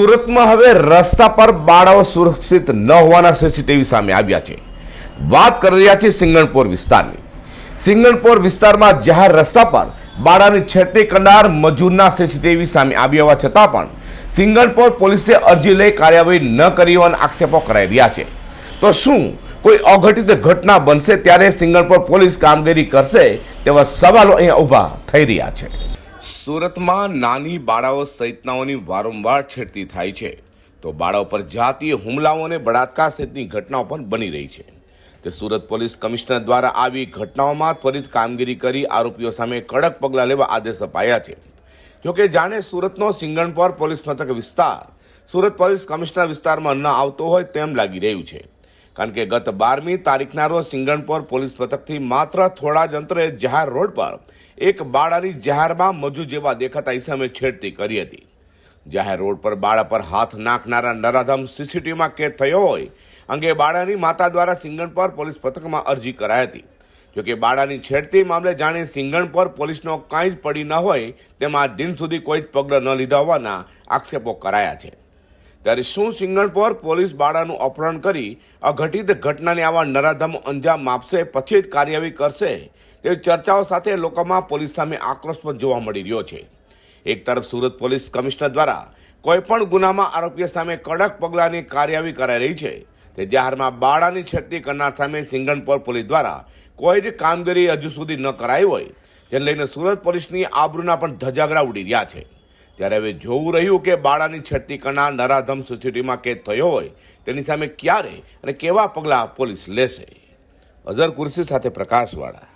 સુરતમાં હવે રસ્તા પર બાળાઓ સુરક્ષિત ન હોવાના સીસીટીવી સામે આવ્યા છે. વાત કરી રહ્યા છે સિંગણપોર વિસ્તારની. સિંગણપોર વિસ્તારમાં જાહેર રસ્તા પર બાળાની છેડતી કરનાર મજૂરના સીસીટીવી સામે આવ્યા હોવા છતાં પણ સિંગણપોર પોલીસે અરજી લઈ કાર્યવાહી ન કરી હોવાના આક્ષેપો કરાઈ રહ્યા છે. તો શું કોઈ અઘટિત ઘટના બનશે ત્યારે સિંગણપોર પોલીસ કામગીરી કરશે તેવા સવાલો અહીંયા ઊભા થઈ રહ્યા છે. સુરતમાં નાની બાળાઓ સહિતનાઓની વારંવાર છેડતી થાય છે. તો બાળાઓ પર જાતીય હુમલાઓ અને બળાત્કાર સહિતની ઘટનાઓ પણ બની રહી છે. તે સુરત પોલીસ કમિશનર દ્વારા આવી ઘટનાઓમાં ત્વરિત કામગીરી કરી આરોપીઓ સામે કડક પગલાં લેવા આદેશ અપાયા છે. જોકે જાણે સુરતનો સિંગણપોર પોલીસ મથક વિસ્તાર, સુરત પોલીસ કમિશનર વિસ્તારમાં ન આવતો હોય તેમ લાગી રહ્યું છે. કારણ કે ગત બારમી તારીખના રોજ સિંગણપોર પોલીસ મથકથી માત્ર થોડા જ અંતરે જાહેર રોડ પર એક બાળાની જાહેરમાં મજુ જેવા દેખાતા ઈસમે છેડતી કરી હતી. જાહેર રોડ પર બાળા પર હાથ નાખનારા નરાધમ સીસીટીવીમાં કેદ થયો હોય અંગે બાળાની માતા દ્વારા સિંગણપોર પોલીસ મથકમાં અરજી કરાઈ હતી. જોકે બાળાની છેડતી મામલે જાણે સિંગણપોર પોલીસનો કાંઈ જ પડી ન હોય તેમાં દિન સુધી કોઈ જ પગલાં ન લીધા હોવાના આક્ષેપો કરાયા છે. ત્યારે શું સિંગણપોર પોલીસ બાળાનું અપહરણ કરી અઘટિત ઘટનાને આવા નરાધમ અંજામ આપશે પછી જ કાર્યવાહી કરશે તેવી ચર્ચાઓ સાથે લોકોમાં પોલીસ સામે આક્રોશ પણ જોવા મળી રહ્યો છે. એક તરફ સુરત પોલીસ કમિશનર દ્વારા કોઈપણ ગુનામાં આરોપીઓ સામે કડક પગલાંની કાર્યવાહી કરાઈ રહી છે, તે જાહેરમાં બાળાની છેડતી કરનાર સામે સિંગણપોર પોલીસ દ્વારા કોઈ જ કામગીરી હજુ સુધી ન કરાઈ હોય, જેને લઈને સુરત પોલીસની આબરૂના પણ ધજાગરા ઉડી રહ્યા છે. ત્યારે હવે જોવું રહ્યું કે બાળાની છેડતી કણા નરાધમ સોસાયટીમાં કેદ થયો હોય, તેની સામે ક્યારે અને કેવા પગલાં પોલીસ લેશે? અઝર કુર્સી સાથે પ્રકાશવાળા.